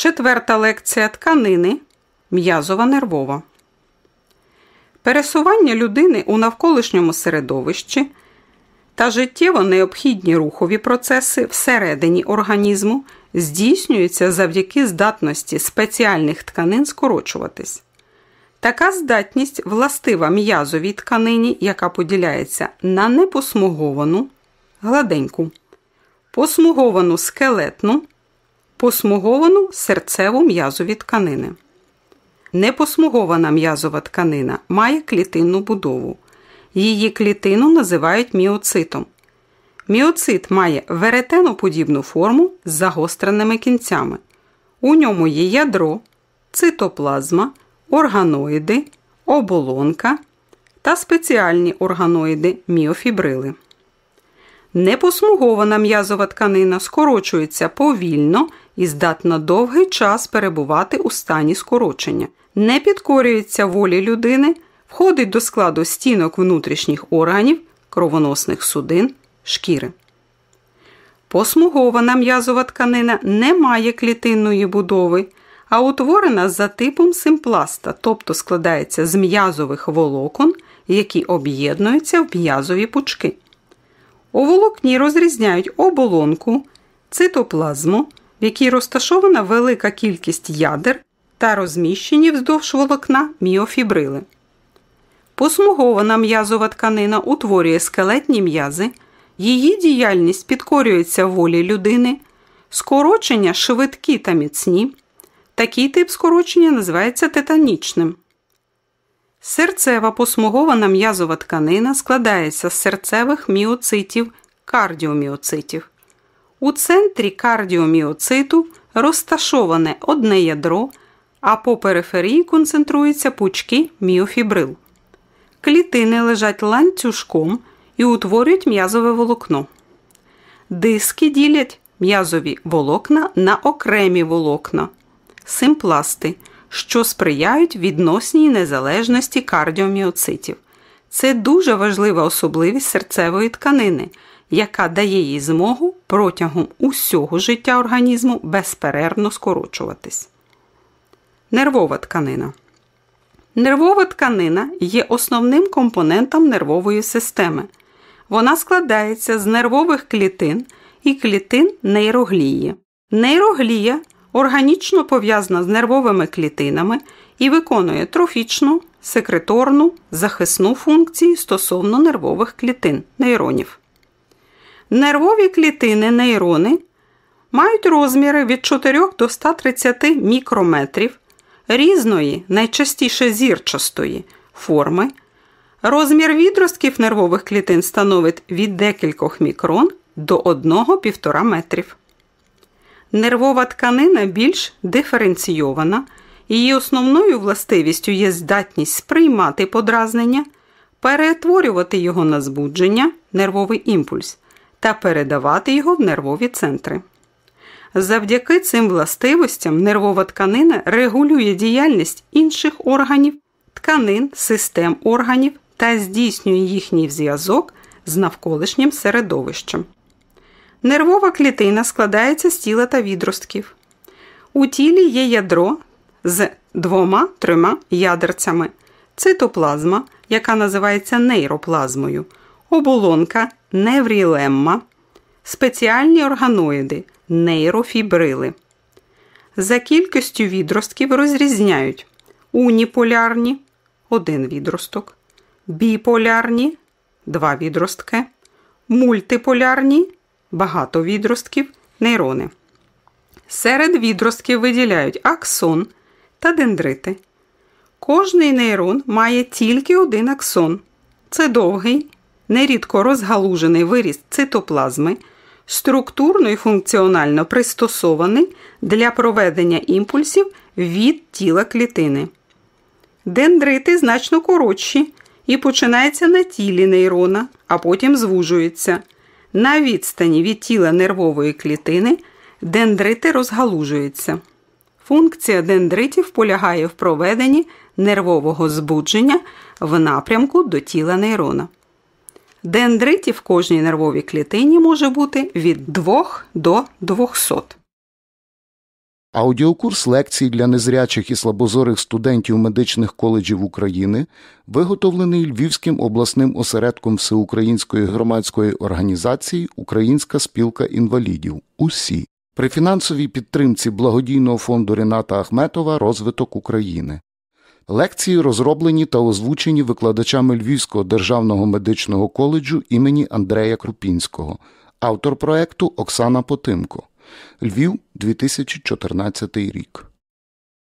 Четверта лекція тканини м'язова нервова. Пересування людини у навколишньому середовищі та життєво необхідні рухові процеси всередині організму здійснюються завдяки здатності спеціальних тканин скорочуватись. Така здатність властива м'язовій тканині, яка поділяється на непосмуговану, гладеньку, посмуговану скелетну, посмуговану серцеву м'язові тканини. Непосмугована м'язова тканина має клітинну будову. Її клітину називають міоцитом. Міоцит має веретеноподібну форму з загостреними кінцями. У ньому є ядро, цитоплазма, органоїди, оболонка та спеціальні органоїди міофібрили. Непосмугована м'язова тканина скорочується повільно і здатна довгий час перебувати у стані скорочення, не підкорюється волі людини, входить до складу стінок внутрішніх органів, кровоносних судин, шкіри. Посмугована м'язова тканина не має клітинної будови, а утворена за типом симпласта, тобто складається з м'язових волокон, які об'єднуються в м'язові пучки. У волокні розрізняють оболонку, цитоплазму, в якій розташована велика кількість ядер та розміщені вздовж волокна міофібрили. Посмугована м'язова тканина утворює скелетні м'язи, її діяльність підкорюється волі людини, скорочення швидкі та міцні. Такий тип скорочення називається тетанічним. Серцева посмугована м'язова тканина складається з серцевих міоцитів, кардіоміоцитів. У центрі кардіоміоциту розташоване одне ядро, а по периферії концентруються пучки міофібрил. Клітини лежать ланцюжком і утворюють м'язове волокно. Диски ділять м'язові волокна на окремі волокна, симпласти, що сприяють відносній незалежності кардіоміоцитів. Це дуже важлива особливість серцевої тканини, яка дає їй змогу протягом усього життя організму безперервно скорочуватись. Нервова тканина. Нервова тканина є основним компонентом нервової системи. Вона складається з нервових клітин і клітин нейроглії. Нейроглія органічно пов'язана з нервовими клітинами і виконує трофічну, секреторну, захисну функції стосовно нервових клітин нейронів. Нервові клітини нейрони мають розміри від 4 до 130 мікрометрів різної, найчастіше зірчастої форми. Розмір відростків нервових клітин становить від декількох мікрон до 1-1,5 метрів. Нервова тканина більш диференційована, її основною властивістю є здатність сприймати подразнення, перетворювати його на збудження, нервовий імпульс та передавати його в нервові центри. Завдяки цим властивостям нервова тканина регулює діяльність інших органів, тканин, систем органів та здійснює їхній зв'язок з навколишнім середовищем. Нервова клітина складається з тіла та відростків. У тілі є ядро з двома-трьома ядерцями, цитоплазма, яка називається нейроплазмою, оболонка неврілемма, спеціальні органоїди, нейрофібрили. За кількістю відростків розрізняють уніполярні один відросток, біполярні два відростки, мультиполярні багато відростків, нейрони. Серед відростків виділяють аксон та дендрити. Кожний нейрон має тільки один аксон. Це довгий, нерідко розгалужений виріст цитоплазми, структурно і функціонально пристосований для проведення імпульсів від тіла клітини. Дендрити значно коротші і починаються на тілі нейрона, а потім звужуються. На відстані від тіла нервової клітини дендрити розгалужуються. Функція дендритів полягає в проведенні нервового збудження в напрямку до тіла нейрона. Дендритів в кожній нервовій клітині може бути від 2 до 200. Аудіокурс лекцій для незрячих і слабозорих студентів медичних коледжів України виготовлений Львівським обласним осередком Всеукраїнської громадської організації Українська спілка інвалідів УСІ при фінансовій підтримці благодійного фонду Рената Ахметова Розвиток України. Лекції розроблені та озвучені викладачами Львівського державного медичного коледжу імені Андрея Крупінського, автор проекту Оксана Потимко. Львів, 2014 рік.